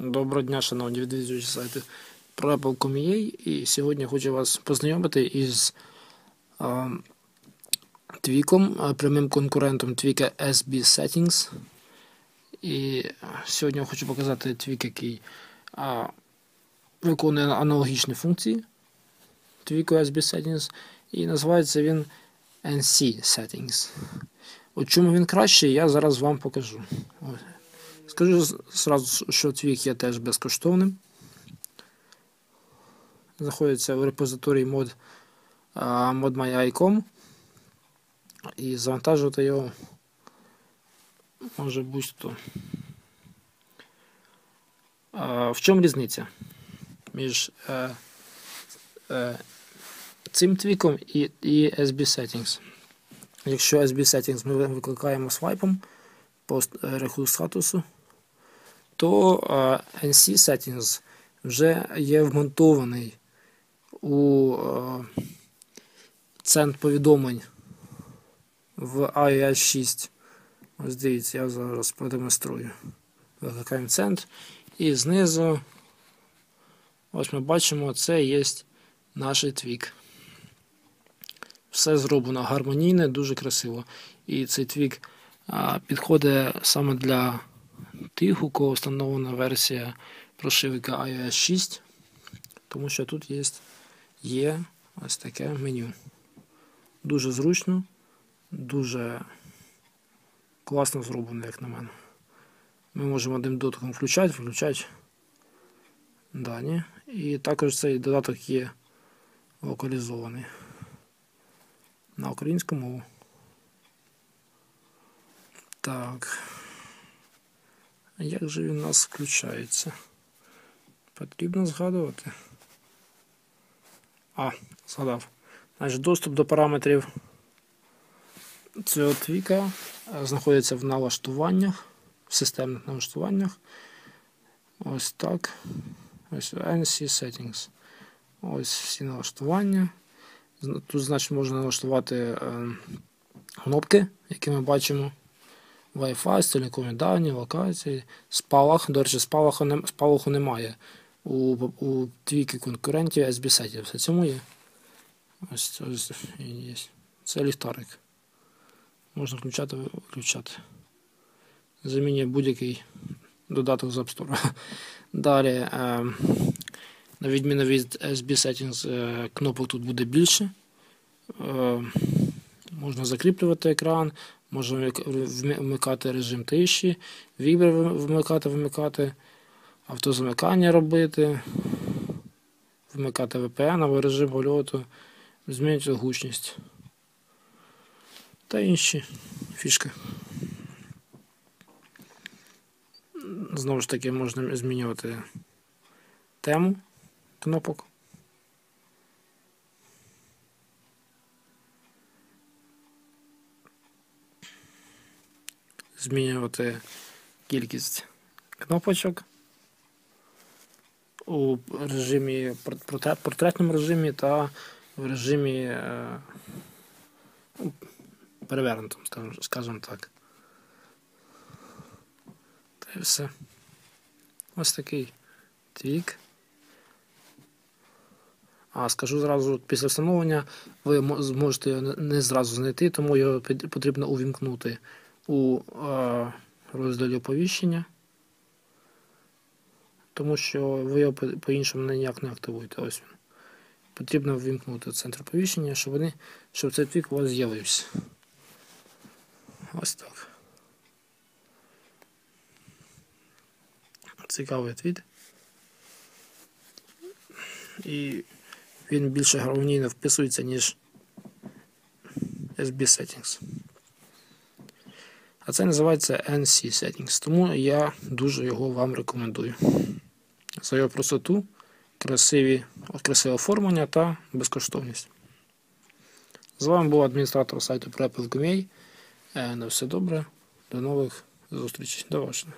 Доброго дня, шановні відвідувачі сайту ProApple.com.ua і сьогодні хочу вас познайомити із а, твіком, прямим конкурентом твіка SB Settings. І сьогодні хочу показати твік, який а, виконує аналогічні функції твіку SB Settings, і називається він NC Settings. У чому він кращий, я зараз вам покажу. Ось. Скажу зразу, що твік є теж безкоштовним. Знаходиться в репозиторії mod, modmy.com і завантажувати його може будь-хто. В чому різниця між е, е, цим твіком і, і SB Settings? Якщо SB Settings ми викликаємо свайпом по реху статусу, то NC Settings вже є вмонтований у центр повідомлень в iOS 6. Ось дивіться, я зараз продемонструю. Викликаємо центр. І знизу, ось ми бачимо, це є наш твік. Все зроблено гармонійне, дуже красиво. І цей твік підходить саме для тих, у кого встановлена версія прошивки iOS 6, тому що тут є, є ось таке меню. Дуже зручно, дуже класно зроблено, як на мене. Ми можемо одним додатком включати, включати дані. І також цей додаток є локалізований на українську мову. Так. А як же він у нас включається? Потрібно згадувати. А, згадав. Значить, доступ до параметрів цього твіка знаходиться в налаштуваннях, в системних налаштуваннях. Ось так. Ось NC Settings. Ось всі налаштування. Тут, значить, можна налаштувати е, кнопки, які ми бачимо. Wi-Fi, стільникові дані, локації, спалах. До речі, спалаху, не, спалаху немає у у твіки конкурентів SB-сетів. Все цьому є. Ось ось є. Це ліхтарик. Можна включати виключати. Замінює будь-який додаток з App Store. Далі, е, на відміну від SB Settings, е, кнопок тут буде більше. Е, можна закріплювати екран, Можна вмикати режим тиші, вібер вмикати, вмикати, автозамикання робити, вмикати VPN або режим польоту, змінювати гучність та інші фішки. Знову ж таки, можна змінювати тему кнопок. Змінювати кількість кнопочок у режимі портретному режимі та в режимі е, ну, перевернутому, скажімо так. Та і все. Ось такий твік. А скажу зразу, після встановлення ви зможете його не зразу знайти, тому його потрібно увімкнути у розділі оповіщення, тому що ви його по-іншому ніяк не активуєте. Ось він. Потрібно ввімкнути центр оповіщення, щоб вони, щоб цей твік у вас з'явився. Ось так. Цікавий твіт. І він більше гармонійно вписується, ніж SB Settings. А це називається NC Settings, тому я дуже його вам рекомендую. За його простоту, красиві, красиве оформлення та безкоштовність. З вами був адміністратор сайту Prepel.com.ua. Е, на все добре, до нових зустрічей. До побачення.